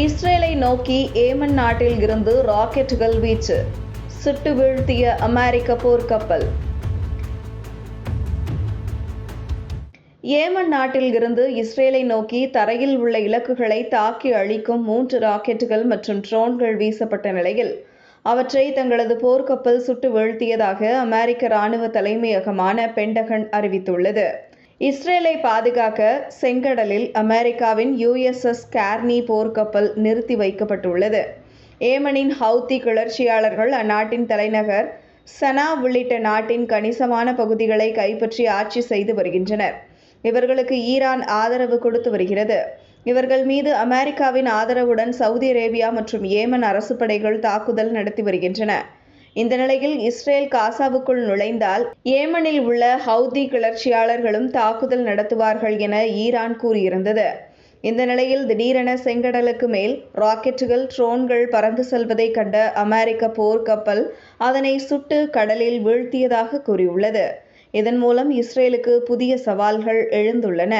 இஸ்ரேலை நோக்கி ஏமன் நாட்டில் இருந்து ராக்கெட்டுகள் வீச்சு. சுட்டு வீழ்த்திய அமெரிக்க போர்க்கப்பல். ஏமன் நாட்டில் இருந்து இஸ்ரேலை நோக்கி தரையில் உள்ள இலக்குகளை தாக்கி அழிக்கும் மூன்று ராக்கெட்டுகள் மற்றும் ட்ரோன்கள் வீசப்பட்ட நிலையில் அவற்றை தங்களது போர்க்கப்பல் சுட்டு வீழ்த்தியதாக அமெரிக்க ராணுவ தலைமையகமான பென்டகன் அறிவித்துள்ளது. இஸ்ரேலை பாதுகாக்க செங்கடலில் அமெரிக்காவின் யுஎஸ்எஸ் கேர்னி போர்க்கப்பல் நிறுத்தி வைக்கப்பட்டுள்ளது. ஏமனின் ஹவுத்தி கிளர்ச்சியாளர்கள் அந்நாட்டின் தலைநகர் சனா உள்ளிட்ட நாட்டின் கணிசமான பகுதிகளை கைப்பற்றி ஆட்சி செய்து வருகின்றனர். இவர்களுக்கு ஈரான் ஆதரவு கொடுத்து வருகிறது. இவர்கள் மீது அமெரிக்காவின் ஆதரவுடன் சவுதி அரேபியா மற்றும் ஏமன் அரசு படைகள் தாக்குதல் நடத்தி வருகின்றன. இந்த நிலையில் இஸ்ரேல் காசாவுக்குள் நுழைந்தால் ஏமனில் உள்ள ஹவுதி கிளர்ச்சியாளர்களும் தாக்குதல் நடத்துவார்கள் என ஈரான் கூறியிருந்தது. இந்த நிலையில் திடீரென செங்கடலுக்கு மேல் ராக்கெட்டுகள் ட்ரோன்கள் பறந்து செல்வதை கண்ட அமெரிக்க போர்க்கப்பல் அதனை சுட்டு கடலில் வீழ்த்தியதாக கூறியுள்ளது. இதன் மூலம் இஸ்ரேலுக்கு புதிய சவால்கள் எழுந்துள்ளன.